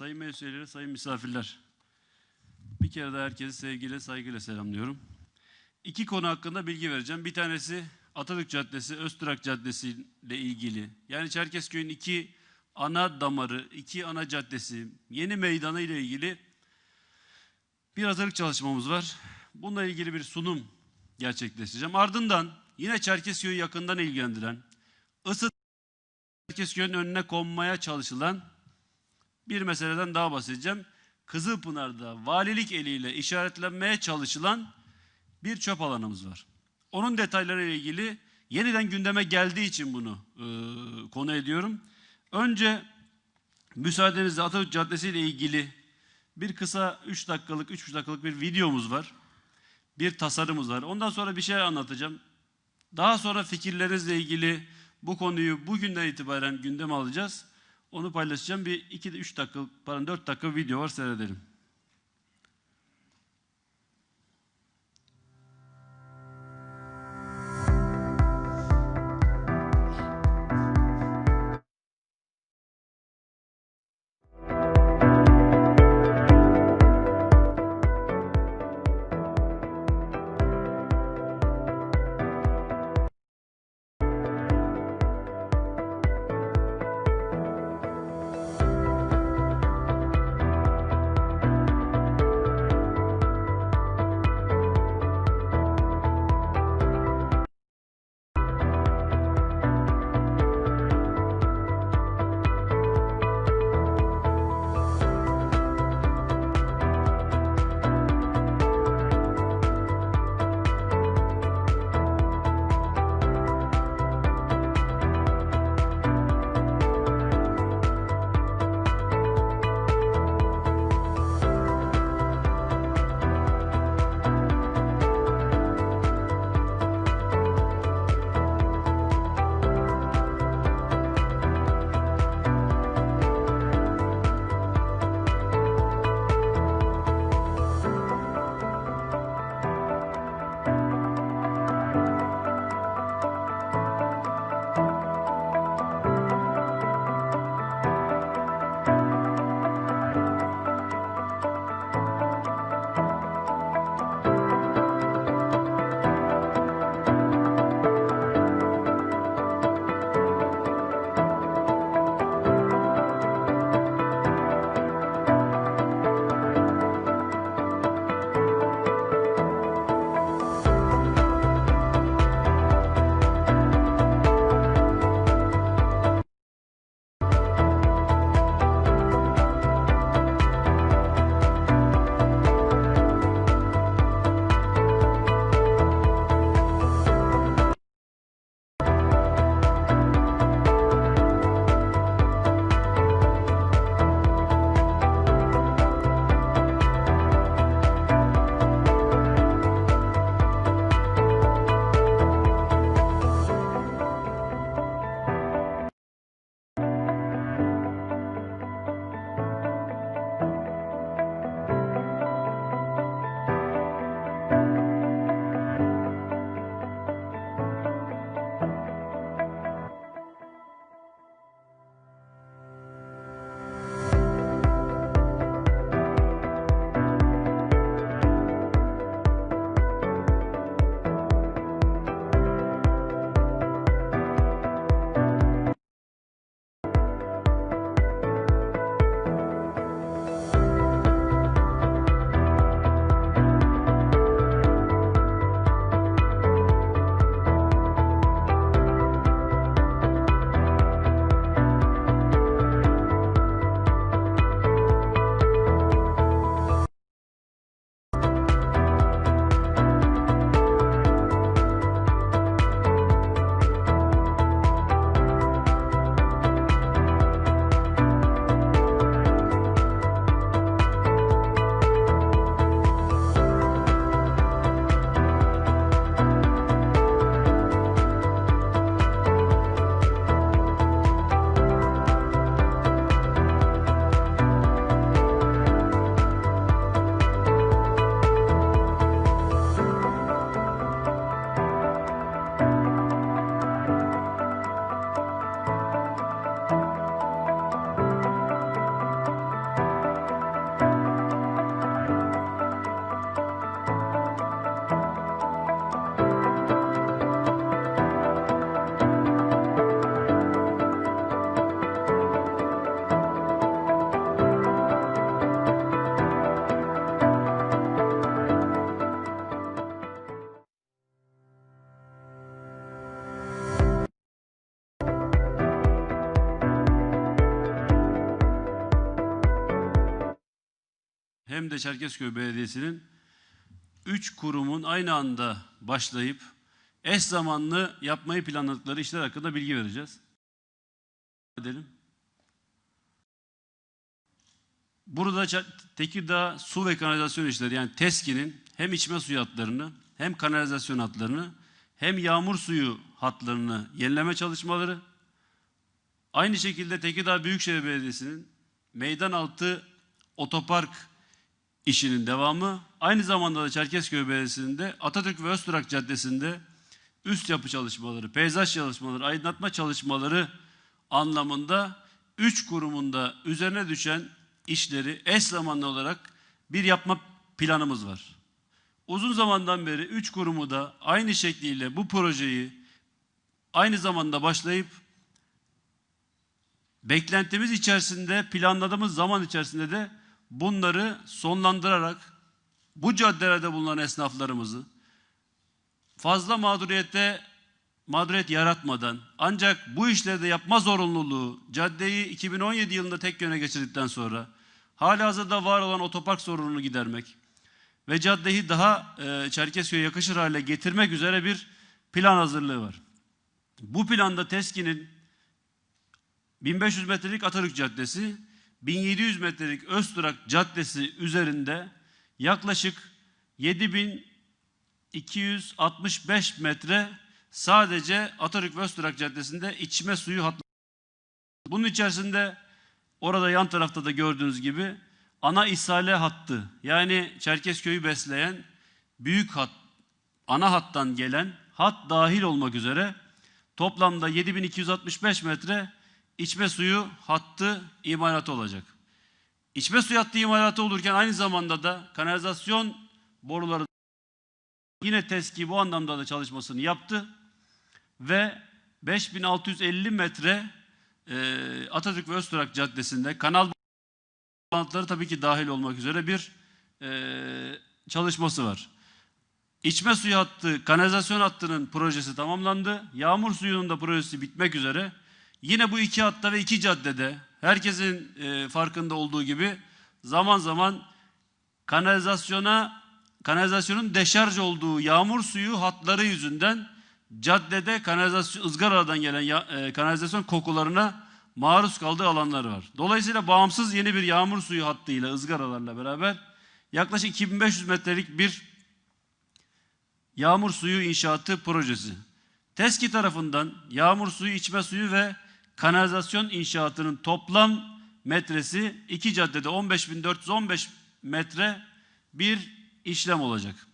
sayın meclis sayın misafirler. Bir kere daha herkesi sevgiyle, saygıyla selamlıyorum. İki konu hakkında bilgi vereceğim. Bir tanesi Atatürk Caddesi, Öztürk Caddesi ile ilgili. Yani Çerkezköy'ün iki ana damarı, iki ana caddesi, yeni meydanı ile ilgili bir hazırlık çalışmamız var. Bununla ilgili bir sunum gerçekleştireceğim. Ardından yine Çerkezköy'ü yakından ilgilendiren, Isıt Çerkezköy'ün önüne konmaya çalışılan bir meseleden daha bahsedeceğim. Kızılpınar'da valilik eliyle işaretlenmeye çalışılan bir çöp alanımız var. Onun detayları ile ilgili yeniden gündeme geldiği için bunu e, konu ediyorum. Önce müsaadenizle Atatürk Caddesi ile ilgili bir kısa 3 dakikalık, 3,5 dakikalık bir videomuz var. Bir tasarımımız var. Ondan sonra bir şey anlatacağım. Daha sonra fikirlerinizle ilgili bu konuyu bugünden itibaren gündeme alacağız. Onu paylaşacağım. Bir 2-3 dakika, pardon 4 dakika video var seyredelim. De Çerkezköy Belediyesi'nin üç kurumun aynı anda başlayıp eş zamanlı yapmayı planladıkları işler hakkında bilgi vereceğiz. Edelim. Burada Tekirdağ Su ve Kanalizasyon İşleri yani TESKİ'nin hem içme suyu hatlarını hem kanalizasyon hatlarını hem yağmur suyu hatlarını yenileme çalışmaları aynı şekilde Tekirdağ Büyükşehir Belediyesi'nin meydan altı otopark işinin devamı aynı zamanda da Çerkezköy Belediyesi'nin de Atatürk ve Öztürk Caddesi'nde üst yapı çalışmaları, peyzaj çalışmaları, aydınlatma çalışmaları anlamında üç kurumunda üzerine düşen işleri eş zamanlı olarak bir yapma planımız var. Uzun zamandan beri üç kurumu da aynı şekliyle bu projeyi aynı zamanda başlayıp beklentimiz içerisinde planladığımız zaman içerisinde de bunları sonlandırarak bu caddelerde bulunan esnaflarımızı fazla mağduriyete mağduriyet yaratmadan ancak bu işleri yapma zorunluluğu caddeyi 2017 yılında tek yöne geçirdikten sonra halihazırda var olan otopark sorununu gidermek ve caddeyi daha e, Çerkezköy'e yakışır hale getirmek üzere bir plan hazırlığı var. Bu planda TESKİ'nin 1500 metrelik Atatürk Caddesi, 1700 metrelik Öztürk Caddesi üzerinde yaklaşık 7265 metre sadece Atatürk ve Öztürk Caddesi'nde içme suyu hattı. Bunun içerisinde orada yan tarafta da gördüğünüz gibi ana ishale hattı yani Çerkezköy'ü besleyen büyük hat, ana hattan gelen hat dahil olmak üzere toplamda 7265 metre içme suyu hattı imalatı olacak. İçme suyu hattı imalatı olurken aynı zamanda da kanalizasyon boruları yine TESKİ bu anlamda da çalışmasını yaptı ve 5650 metre e, Atatürk ve Öztürk Caddesi'nde kanal bağlantıları tabii ki dahil olmak üzere bir e, çalışması var. İçme suyu hattı, kanalizasyon hattının projesi tamamlandı. Yağmur suyunun da projesi bitmek üzere. Yine bu iki hatta ve iki caddede herkesin e, farkında olduğu gibi zaman zaman kanalizasyona kanalizasyonun deşarj olduğu yağmur suyu hatları yüzünden caddede kanalizasyon ızgaradan gelen ya, e, kanalizasyon kokularına maruz kaldığı alanlar var. Dolayısıyla bağımsız yeni bir yağmur suyu hattıyla ızgaralarla beraber yaklaşık 2500 metrelik bir yağmur suyu inşaatı projesi. TESKİ tarafından yağmur suyu, içme suyu ve kanalizasyon inşaatının toplam metresi iki caddede 15.415 metre bir işlem olacak.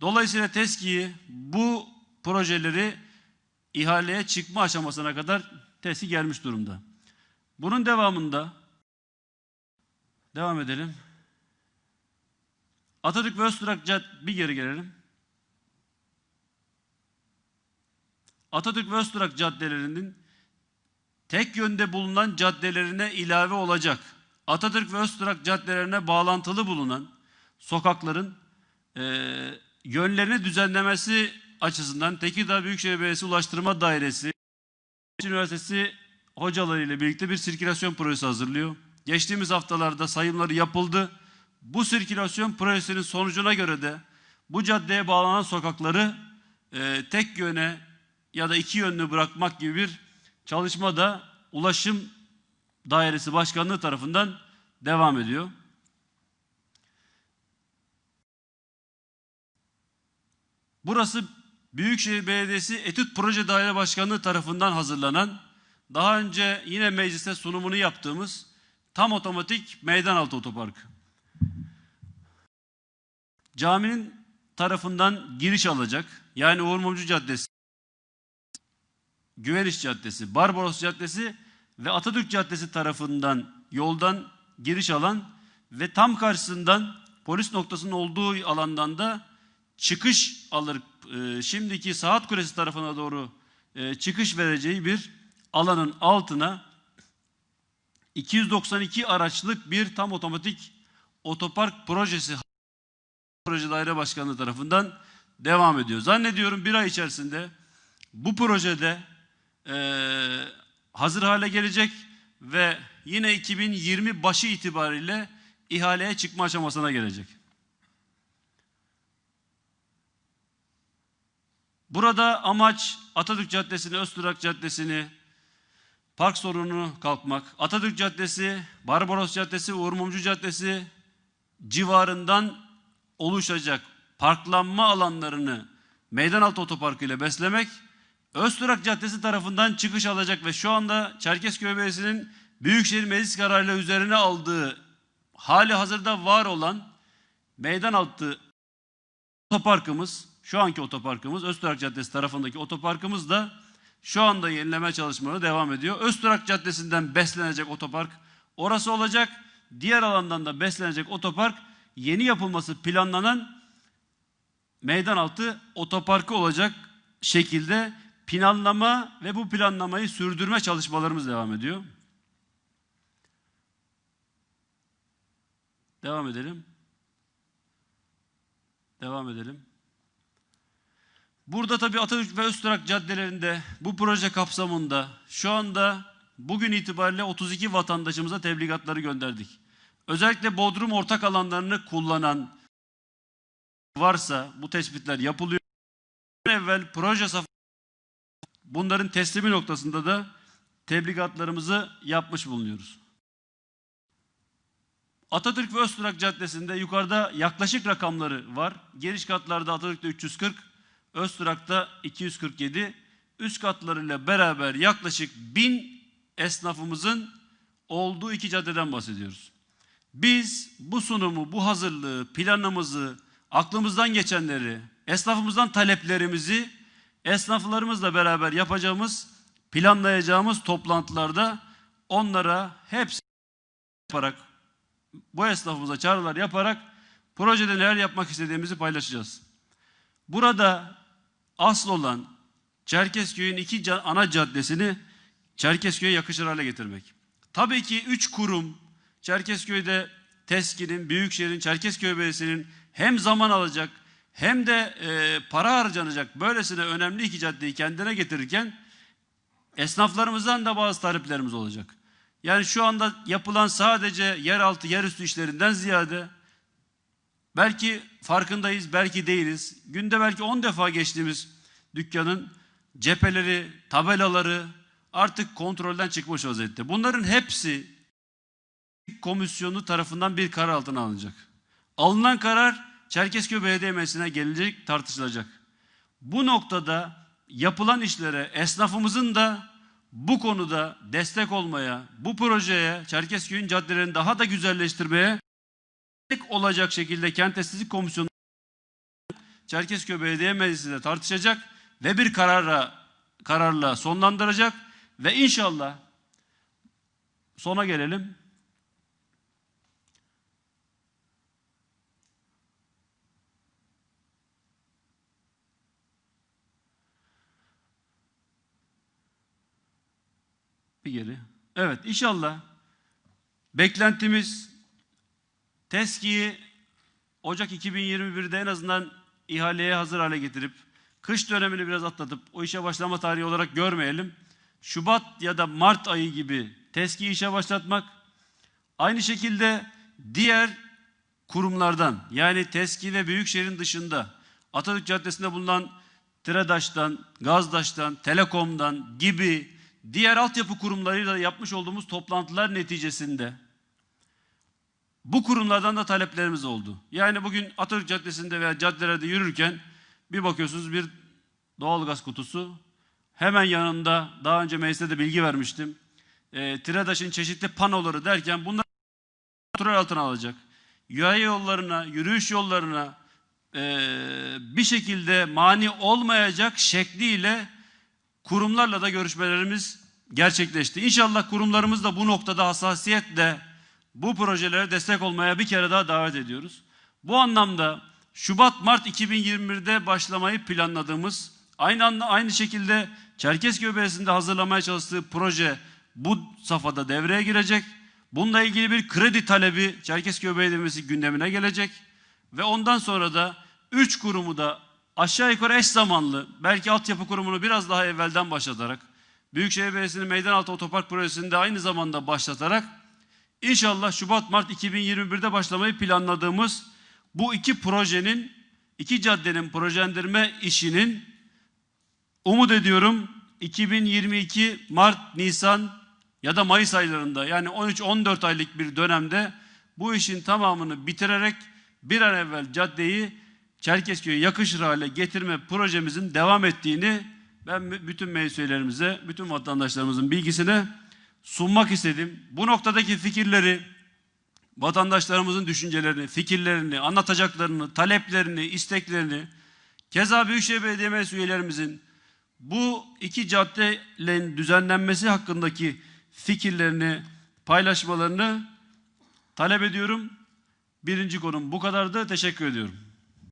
Dolayısıyla TESKİ'yi bu projeleri ihaleye çıkma aşamasına kadar TESKİ gelmiş durumda. Bunun devamında devam edelim. Atatürk ve Öztürk Cad bir geri gelelim. Atatürk ve Öztürk caddelerinin tek yönde bulunan caddelerine ilave olacak. Atatürk ve Öztürk caddelerine bağlantılı bulunan sokakların e, yönlerini düzenlemesi açısından Tekirdağ Büyükşehir Belediyesi Ulaştırma Dairesi Üniversitesi hocalarıyla birlikte bir sirkülasyon projesi hazırlıyor. Geçtiğimiz haftalarda sayımları yapıldı. Bu sirkülasyon projesinin sonucuna göre de bu caddeye bağlanan sokakları e, tek yöne ya da iki yönlü bırakmak gibi bir çalışma da Ulaşım Dairesi Başkanlığı tarafından devam ediyor. Burası Büyükşehir Belediyesi Etüt Proje Daire Başkanlığı tarafından hazırlanan, daha önce yine mecliste sunumunu yaptığımız tam otomatik meydan altı otoparkı. Caminin tarafından giriş alacak. Yani Uğur Mumcu Caddesi, Güveriş Caddesi, Barbaros Caddesi ve Atatürk Caddesi tarafından yoldan giriş alan ve tam karşısından polis noktasının olduğu alandan da çıkış alır. E, şimdiki saat kulesi tarafına doğru e, çıkış vereceği bir alanın altına 292 araçlık bir tam otomatik otopark projesi proje daire başkanlığı tarafından devam ediyor. Zannediyorum bir ay içerisinde bu projede e, hazır hale gelecek ve yine 2020 başı itibariyle ihaleye çıkma aşamasına gelecek. Burada amaç Atatürk Caddesi'ni, Öztürk Caddesi'ni, park sorununu kalkmak. Atatürk Caddesi, Barbaros Caddesi, Uğur Mumcu Caddesi civarından oluşacak parklanma alanlarını Meydanaltı Otoparkı ile beslemek. Öztürk Caddesi tarafından çıkış alacak ve şu anda Çerkezköy Belediyesi'nin Büyükşehir Meclis kararıyla üzerine aldığı hali hazırda var olan Meydanaltı otoparkımız, şu anki otoparkımız, Öztürk Caddesi tarafındaki otoparkımız da şu anda yenileme çalışmaları devam ediyor. Öztürk Caddesi'nden beslenecek otopark orası olacak. Diğer alandan da beslenecek otopark yeni yapılması planlanan Meydanaltı otoparkı olacak şekilde planlama ve bu planlamayı sürdürme çalışmalarımız devam ediyor. Devam edelim. Devam edelim. Burada tabii Atatürk ve Öztürk caddelerinde bu proje kapsamında şu anda bugün itibariyle 32 vatandaşımıza tebligatları gönderdik. Özellikle Bodrum ortak alanlarını kullanan varsa bu tespitler yapılıyor. Evvel proje safhası bunların teslimi noktasında da tebligatlarımızı yapmış bulunuyoruz. Atatürk ve Öztürk Caddesi'nde yukarıda yaklaşık rakamları var. Giriş katlarda Atatürk'te 340, Öztürk'te 247, üst katlarıyla beraber yaklaşık 1000 esnafımızın olduğu iki caddeden bahsediyoruz. Biz bu sunumu, bu hazırlığı, planımızı, aklımızdan geçenleri, esnafımızdan taleplerimizi esnaflarımızla beraber yapacağımız, planlayacağımız toplantılarda onlara hepsi yaparak, bu esnafımıza çağrılar yaparak projede neler yapmak istediğimizi paylaşacağız. Burada asıl olan Çerkezköy'ün iki ana caddesini Çerkezköy'e yakışır hale getirmek. Tabii ki üç kurum Çerkezköy'de TESKİ'nin, Büyükşehir'in, Çerkezköy Belediyesi'nin hem zaman alacak hem de e, para harcanacak böylesine önemli iki caddeyi kendine getirirken esnaflarımızdan da bazı taleplerimiz olacak. Yani şu anda yapılan sadece yeraltı, yerüstü işlerinden ziyade belki farkındayız, belki değiliz. Günde belki 10 defa geçtiğimiz dükkanın cepheleri, tabelaları artık kontrolden çıkmış vaziyette. Bunların hepsi komisyonu tarafından bir karar altına alınacak. Alınan karar Çerkezköy Belediye Meclisi'ne gelecek, tartışılacak. Bu noktada yapılan işlere esnafımızın da bu konuda destek olmaya, bu projeye, Çerkezköy'ün caddelerini daha da güzelleştirmeye olacak şekilde Kent Estetik Komisyonu Çerkezköy Belediye Meclisi'nde tartışacak ve bir kararla kararla sonlandıracak ve inşallah sona gelelim. Bir geri. Evet inşallah beklentimiz TESKİ'yi Ocak 2021'de en azından ihaleye hazır hale getirip kış dönemini biraz atlatıp o işe başlama tarihi olarak görmeyelim. Şubat ya da Mart ayı gibi TESKİ'yi işe başlatmak. Aynı şekilde diğer kurumlardan yani TESKİ ve Büyükşehir'in dışında Atatürk Caddesi'nde bulunan TİREDAŞ'tan, GAZDAŞ'tan, Telekom'dan gibi diğer altyapı kurumlarıyla yapmış olduğumuz toplantılar neticesinde bu kurumlardan da taleplerimiz oldu. Yani bugün Atatürk Caddesi'nde veya caddelerde yürürken bir bakıyorsunuz bir doğalgaz kutusu. Hemen yanında daha önce mecliste de bilgi vermiştim. E, TİREDAŞ'ın çeşitli panoları derken bunlar kontrol altına alacak. Yaya yollarına, yürüyüş yollarına e, bir şekilde mani olmayacak şekliyle kurumlarla da görüşmelerimiz gerçekleşti. İnşallah kurumlarımız da bu noktada hassasiyetle bu projelere destek olmaya bir kere daha davet ediyoruz. Bu anlamda Şubat-Mart 2021'de başlamayı planladığımız aynı anda aynı şekilde Çerkezköy Belediyesi'nde hazırlamaya çalıştığı proje bu safhada devreye girecek. Bununla ilgili bir kredi talebi Çerkezköy Belediyesi gündemine gelecek ve ondan sonra da üç kurumu da aşağı yukarı eş zamanlı belki altyapı kurumunu biraz daha evvelden başlatarak Büyükşehir Belediyesi'nin Meydanaltı Otopark Projesi'nde aynı zamanda başlatarak İnşallah Şubat-Mart 2021'de başlamayı planladığımız bu iki projenin, iki caddenin projelendirme işinin umut ediyorum 2022 Mart, Nisan ya da Mayıs aylarında yani 13-14 aylık bir dönemde bu işin tamamını bitirerek bir an evvel caddeyi Çerkezköy'e yakışır hale getirme projemizin devam ettiğini ben bütün meclis üyelerimize, bütün vatandaşlarımızın bilgisine sunmak istedim. Bu noktadaki fikirleri, vatandaşlarımızın düşüncelerini, fikirlerini, anlatacaklarını, taleplerini, isteklerini, keza Büyükşehir Belediye Meclis üyelerimizin bu iki caddenin düzenlenmesi hakkındaki fikirlerini paylaşmalarını talep ediyorum. Birinci konum bu kadardı. Teşekkür ediyorum.